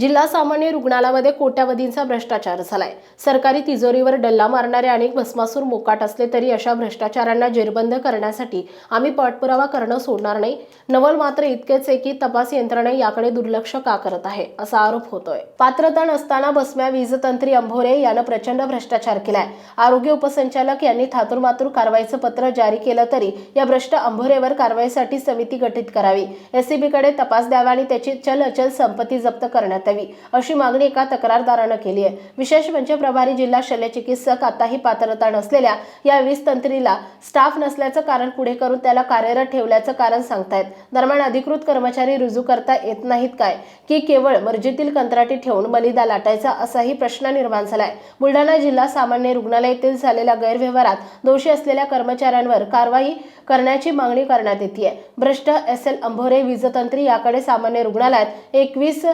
जिल्हा सामान्य रुग्णालयामध्ये कोट्यावधींचा भ्रष्टाचार झालाय. सरकारी तिजोरीवर डल्ला मारणारे अनेक भस्मासूर मोकाट असले तरी अशा भ्रष्टाचारांना जेरबंद करण्यासाठी आम्ही पाठपुरावा करणं सोडणार नाही. नवल मात्र इतकेच आहे की तपास यंत्रणा याकडे दुर्लक्ष का करत आहे असा आरोप होतोय. पात्रता नसताना बसम्या वीजतंत्री अंभोरे यानं प्रचंड भ्रष्टाचार केलाय. आरोग्य उपसंचालक यांनी थातुरमातूर कारवाईचं पत्र जारी केलं तरी या भ्रष्ट अंभोरेवर कारवाईसाठी समिती गठीत करावी. एसीबीकडे तपास द्यावा आणि त्याची चल अचल संपत्ती जप्त करण्यात यावी अशी मागणी एका तक्रारदारानं केली आहे. विशेष म्हणजे प्रभारी जिल्हा शल्यचिकित्सक आताही पात्रता नसलेल्या या वीस तंत्रीला स्टाफ नसल्याचं कारण पुढे करून त्याला कार्यरत ठेवल्याचं कारण सांगतायत. दरम्यान अधिकृत कर्मचारी रुजू करता येत नाहीत काय? की केवळ मर्जीतील कंत्राटी ठेवून बलिदा लाटायचा असाही प्रश्न निर्माण झालाय. बुलढाणा जिल्हा सामान्य रुग्णालय येथील झालेल्या गैरव्यवहारात दोषी असलेल्या कर्मचाऱ्यांवर कारवाई करण्याची मागणी करण्यात येते भ्रष्ट एस एल अंभोरे वीजतंत्री याकडे सामान्य रुग्णालयात एकवीस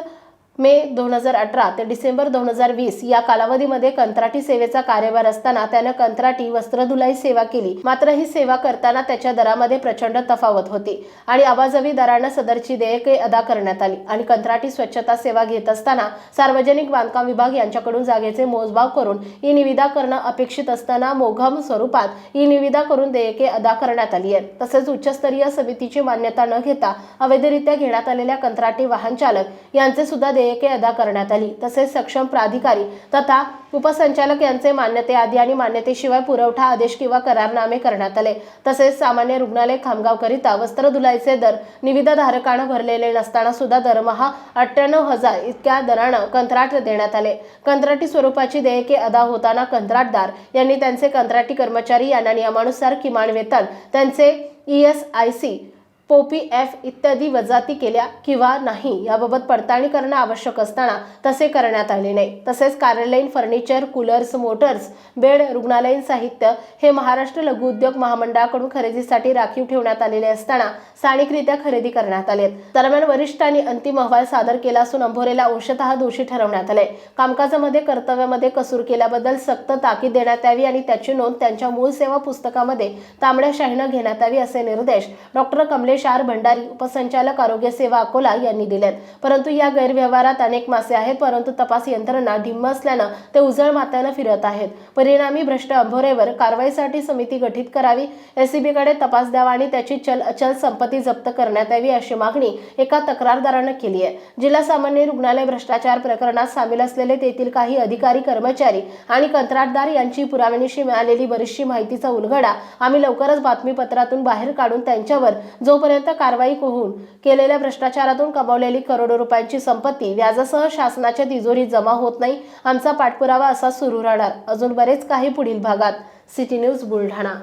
मे दोन हजार अठरा ते डिसेंबर दोन हजार वीस या कालावधीमध्ये कंत्राटी सेवेचा कार्यभार असताना त्यानं कंत्राटी वस्त्रधुलाई सेवा केली. मात्र ही सेवा करताना त्याच्या दरामध्ये प्रचंड तफावत होती आणि आवाजवी दरानं सदरची देयके अदा करण्यात आली आणि कंत्राटी स्वच्छता सेवा घेत असताना सार्वजनिक बांधकाम विभाग यांच्याकडून जागेचे मोजभाव करून ई निविदा करणं अपेक्षित असताना मोघम स्वरूपात ई निविदा करून देयके अदा करण्यात आली आहेत. तसेच उच्चस्तरीय समितीची मान्यता न घेता अवैधरित्या घेण्यात आलेल्या कंत्राटी वाहन चालक यांचे सुद्धा देयके अदा करण्यात आली. तसेच सक्षम प्राधिकारी तथा उपसंचालक यांचे मान्यते आदी आणि मान्यतेशिवाय पुरवठा आदेश किंवा करारनामे करण्यात आले. तसेच सामान्य रुग्णालय खामगावकरिता वस्त्रधुलाईचे दर निविदाधारकानं भरलेले नसताना सुद्धा दरमहा अठ्ठ्याण्णव हजार इतक्या दरानं कंत्राट देण्यात आले. कंत्राटी स्वरूपाची देयके अदा होताना कंत्राटदार यांनी त्यांचे कंत्राटी कर्मचारी यांना नियमानुसार किमान वेतन त्यांचे E S I C P F इत्यादी वजाती केल्या किंवा नाही याबाबत पडताळणी करणं आवश्यक असताना तसे करण्यात आले नाही. तसेच कार्यालयीन फर्निचर कूलर्स मोटर्स बेड रुग्णालयीन साहित्य हे महाराष्ट्र लघु उद्योग महामंडळाकडून खरेदीसाठी राखीव ठेवण्यात आलेले असताना स्थानिकरित्या खरेदी करण्यात आले दरम्यान वरिष्ठांनी अंतिम अहवाल सादर केला असून अंभोरेला अंशतः दोषी ठरवण्यात आले. कामकाजामध्ये कर्तव्यामध्ये कसूर केल्याबद्दल सक्त ताकीद देण्यात यावी आणि त्याची नोंद त्यांच्या मूळ सेवा पुस्तकामध्ये तांबड्या शाहीनं घेण्यात यावी असे निर्देश डॉक्टर कमले सुरेश आर भंडारी उपसंचालक आरोग्य सेवा अकोला यांनी दिल्यात. परंतु या गैरव्यवहारात अनेक मासे आहेत परंतु तपास यंत्रणा ढिम्म असल्यानं ते उजळ मात्यानं फिरत आहेत. परिणामी भ्रष्ट अंभोरेवर कारवाईसाठी समिती गठीत करावी एसीबीकडे तपास द्यावा आणि त्याची चल अचल संपत्ती जप्त करण्यात यावी अशी मागणी एका तक्रारदारानं केली आहे. जिल्हा सामान्य रुग्णालय भ्रष्टाचार प्रकरणात सामील असलेले तेथील काही अधिकारी कर्मचारी आणि कंत्राटदार यांची पुराव्यानिशी मिळालेली बरीचशी माहितीचा उलगडा आम्ही लवकरच बातमीपत्रातून बाहेर काढून त्यांच्यावर जोपर्यंत कारवाई होऊन केलेल्या भ्रष्टाचारातून कमावलेली करोडो रुपयांची संपत्ती व्याजासह शासनाच्या तिजोरीत जमा होत नाही आमचा पाठपुरावा असा सुरू राहणार. अजून बरेच काही पुढील भागात. City news Buldhana.